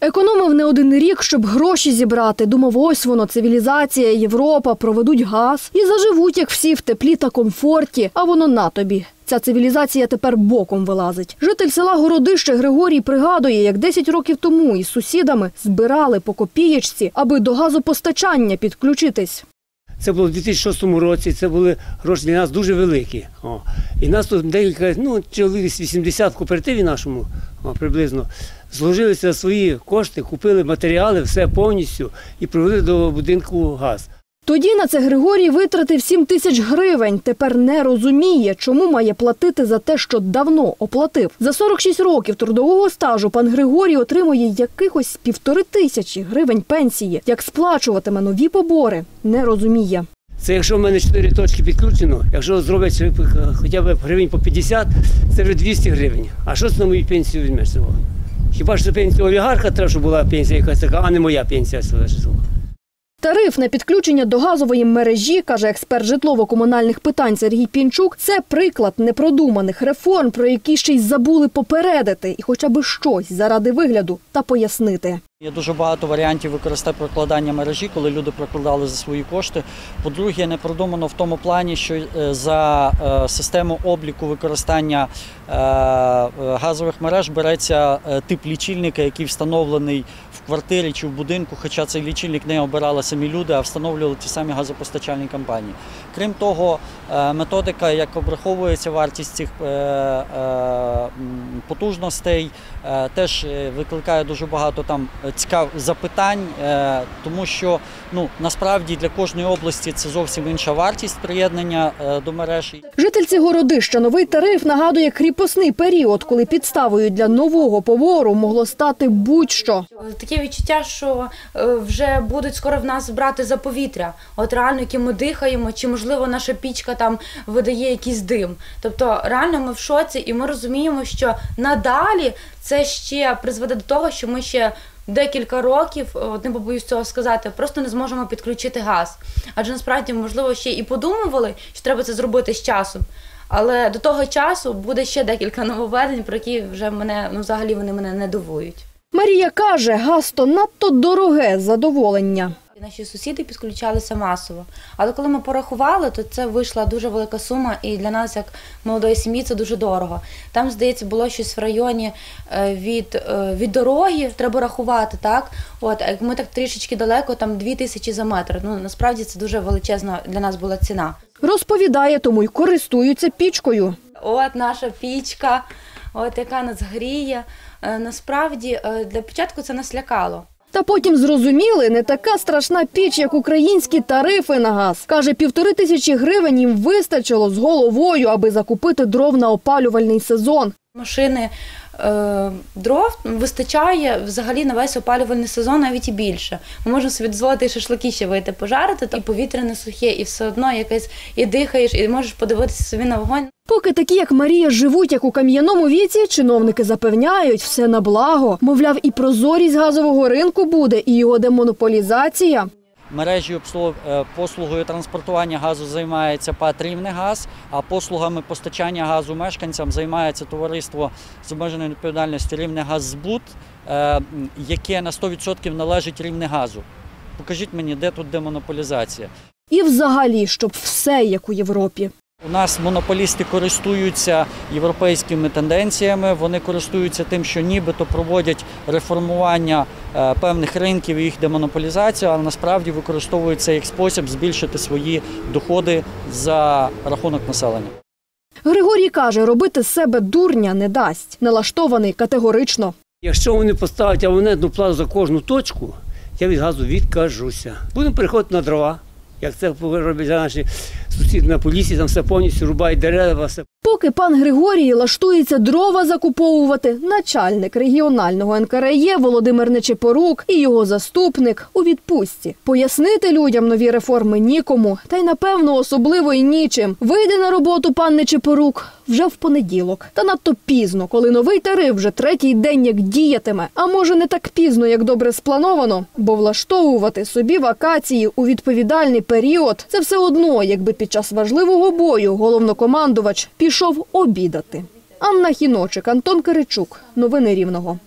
Економив не один рік, щоб гроші зібрати. Думав, ось воно, цивілізація, Європа, проведуть газ і заживуть, як всі, в теплі та комфорті. А воно на тобі. Ця цивілізація тепер боком вилазить. Житель села Городище Григорій пригадує, як 10 років тому із сусідами збирали по копієчці, аби до газопостачання підключитись. Це було в 2006 році, це були гроші для нас дуже великі. О. І нас тут декілька, ну, чоловік з 80 в кооперативі нашому о, приблизно, зложилися свої кошти, купили матеріали, все повністю і привели до будинку газ. Тоді на це Григорій витратив 7 тисяч гривень. Тепер не розуміє, чому має платити за те, що давно оплатив. За 46 років трудового стажу пан Григорій отримує якихось півтори тисячі гривень пенсії. Як сплачуватиме нові побори, не розуміє. Це якщо в мене 4 точки підключено, якщо зроблять хоча б гривень по 50, це вже 200 гривень. А що це на мою пенсію візьмеш цього? Хіба що пенсія олігарха треба, щоб була пенсія якась така, а не моя пенсія. цього. Тариф на підключення до газової мережі, каже експерт житлово-комунальних питань Сергій Пінчук, це приклад непродуманих реформ, про які ще й забули попередити, і хоча б щось заради вигляду та пояснити. Є дуже багато варіантів використати прокладання мережі, коли люди прокладали за свої кошти. По-друге, не продумано в тому плані, що е, за е, систему обліку використання е, газових мереж береться тип лічильника, який встановлений в квартирі чи в будинку, хоча цей лічильник не обирали самі люди, а встановлювали ті самі газопостачальні компанії. Крім того, методика, як обраховується вартість цих потужностей, теж викликає дуже багато там цікав запитань, е, тому що ну насправді для кожної області це зовсім інша вартість приєднання е, до мережі. Жительці городища новий тариф нагадує кріпосний період, коли підставою для нового повору могло стати будь-що. Таке відчуття, що е, вже будуть скоро в нас брати за повітря, от реально, яким ми дихаємо, чи можливо наша пічка там видає якийсь дим. Тобто, реально ми в шоці, і ми розуміємо, що надалі це ще призведе до того, що ми ще декілька років, от не побоюсь цього сказати, просто не зможемо підключити газ. Адже насправді, можливо, ще і подумували, що треба це зробити з часом. Але до того часу буде ще декілька нововведень, про які вже мене ну взагалі вони мене не дивують. Марія каже, газ то надто дороге задоволення. Наші сусіди підключалися масово. Але коли ми порахували, то це вийшла дуже велика сума, і для нас, як молодої сім'ї, це дуже дорого. Там, здається, було щось в районі е, від е, від дороги, треба рахувати, так? От, як ми так трішечки далеко, там дві тисячі за метр. Ну насправді це дуже величезна для нас була ціна. Розповідає, тому й користуються пічкою. От наша пічка, от яка нас гріє. Е, насправді для початку це нас лякало. Та потім зрозуміли, не така страшна піч, як українські тарифи на газ. Каже, півтори тисячі гривень їм вистачило з головою, аби закупити дров на опалювальний сезон. Машини е, дров вистачає взагалі на весь опалювальний сезон, навіть і більше. Ми можемо собі дозволити шашлики ще вийти пожарити, і повітря не сухе, і все одно якесь і дихаєш, і можеш подивитися собі на вогонь. Поки такі, як Марія, живуть як у кам'яному віці, чиновники запевняють, все на благо. Мовляв, і прозорість газового ринку буде, і його демонополізація. Мережі е, послугою транспортування газу займається ПАТ газ, а послугами постачання газу мешканцям займається товариство з обмеженою відповідальністю «Рівнегаззбут», е, яке на 100% належить «Рівнегазу». Покажіть мені, де тут демонополізація. І взагалі, щоб все як у Європі. У нас монополісти користуються європейськими тенденціями. Вони користуються тим, що нібито проводять реформування е, певних ринків і їх демонополізацію, але насправді використовуються як спосіб збільшити свої доходи за рахунок населення. Григорій каже, робити з себе дурня не дасть, налаштований категорично. Якщо вони поставлять абонентну плату за кожну точку, я від газу відкажуся. Будемо переходити на дрова, як це роблять наші сусід на полісі, там все повністю рубають дерева. все. Поки пан Григорій лаштується дрова закуповувати, начальник регіонального НКРЄ Володимир Нечепорук і його заступник у відпустці. Пояснити людям нові реформи нікому, та й напевно особливо й нічим. Вийде на роботу пан Нечепорук вже в понеділок. Та надто пізно, коли новий тариф вже третій день як діятиме. А може не так пізно, як добре сплановано, бо влаштовувати собі вакації у відповідальний період це все одно, якби під час важливого бою головнокомандувач пішов обідати. Анна Хіночик, Антон Киричук. Новини Рівного.